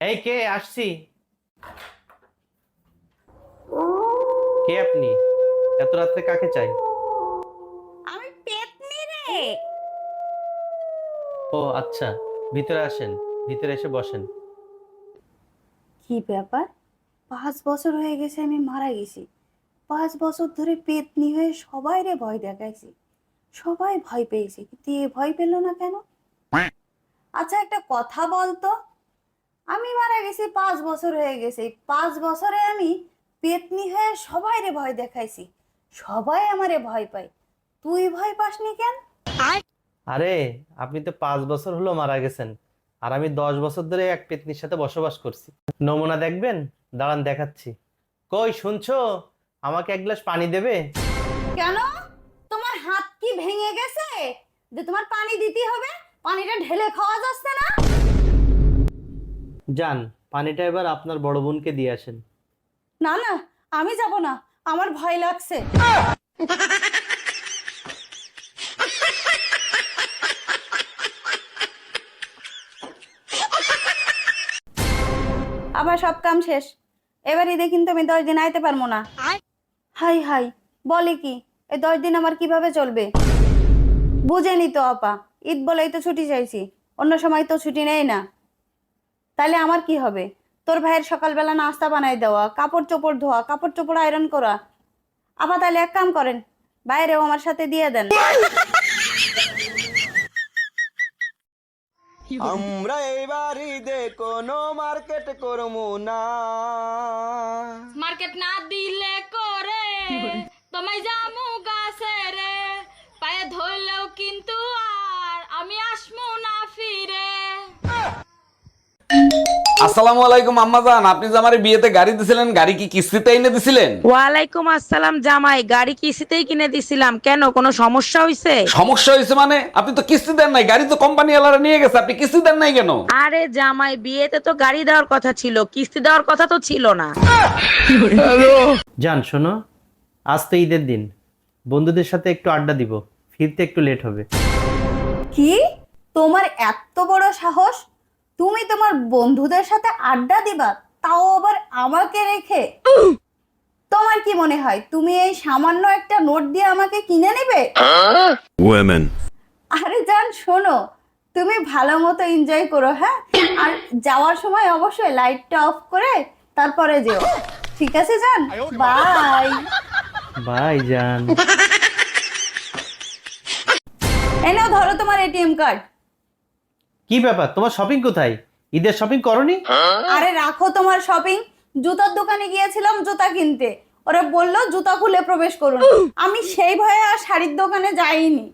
এই কে আসছি। কে আপনি? এত রাত্রে কাকে চাই? আমি পেতনি রে। ও আচ্ছা ভিতরে আসেন ভিতরে এসে বসেন। কি ব্যাপার? পাঁচ বছর হয়ে গেছে আমি মারা গেছি। পাঁচ বছর ধরে পেতনি হয়ে সবাই রে ভয় দেখাইছি। সবাই ভয় পেয়েছে কিন্তু এ ভয় পেল না কেন? আচ্ছা একটা কথা বলতো। আমি মারা গেছি পাঁচ বছর হয়ে গেছে। এই পাঁচ বছরে আমি পেতনি হয়ে সবাই রে ভয় দেখাইছি। সবাই আমারে ভয় পায়। তুই ভয় পাসনি কেন? আরে আপনি তো পাঁচ বছর হলো মারা গেছেন আর আমি দশ বছর ধরে এক পেতনির সাথে বসবাস করছি। নমুনা দেখবেন? দাঁড়ান দেখাচ্ছি। কই শুনছো? আমাকে এক গ্লাস পানি দেবে? কেন? তোমার হাত কি ভেঙে গেছে? যে তোমার পানি দিতে হবে পানিটা ঢেলে খাওয়া যাচ্ছে না? যান, পানিটা এবার আপনার বড় বোনকে দিয়ে আসেন। না না, আমি যাব না, আমার ভয় লাগছে। আমার সব কাম শেষ। এবার এবারই দেখিন আমি দশ দিন আইতে পারব না। হাই হাই, বলে কি, এ দশ দিন আমার কীভাবে চলবে? বুঝেনি তো আপা, ঈদ বলেই তো ছুটি চাইছি, অন্য সময় তো ছুটি নেই না। তাহলে আমার কি হবে? তোর ভাইয়ের সকালবেলা নাস্তা বানাই দেওয়া কাপড় চোপড় ধোয়া কাপড় চোপড় আয়রন করা। আপা তাহলে এক কাম করেন বাইরেও আমার সাথে দিয়ে দেন। আমরা এইবার ঈদে কোনো মার্কেট করব না। মার্কেট না দিলে করে তোমায় জামু আসসালামু আলাইকুম আম্মাজান আপনি যে আমার বিয়েতে গাড়ি দিছিলেন গাড়ি কি কিস্তিতে এনে দিছিলেন? ওয়ালাইকুম আসসালাম জামাই গাড়ি কিস্তিতেই কিনে দিছিলাম। কেন কোনো সমস্যা হয়েছে সমস্যা হয়েছে মানে? আপনি তো কিস্তি দেন নাই গাড়ি তো কোম্পানি ওয়ালারা নিয়ে গেছে আপনি কিস্তি দেন নাই কেন? আরে জামাই বিয়েতে তো গাড়ি দেওয়ার কথা ছিল কিস্তি দেওয়ার কথা তো ছিল না। যান শোনো আজ তো ঈদের দিন। বন্ধুদের সাথে একটু আড্ডা দিব ফিরতে একটু লেট হবে। কি? তোমার এত বড় সাহস? তুমি তোমার বন্ধুদের সাথে আড্ডা দিবা তাও আবার আমাকে রেখে? তোমার কি মনে হয় তুমি এই সামান্য একটা নোট দিয়ে আমাকে কিনে নেবে? আরে জান শোনো তুমি ভালো মতো এনজয় করো হ্যাঁ? আর যাওয়ার সময় অবশ্যই লাইটটা অফ করে তারপরে যেও। ঠিক আছে জান? বাই বাই যান এনাও ধরো তোমার এটিএম কার্ড কি ব্যাপার? তোমার শপিং কোথায়? ঈদের শপিং করনি? আরে রাখো তোমার শপিং জুতার দোকানে গিয়েছিলাম জুতা কিনতে। ওরা বলল জুতা খুলে প্রবেশ করুন। আমি সেই ভয়ে আর শাড়ির দোকানে যাইনি।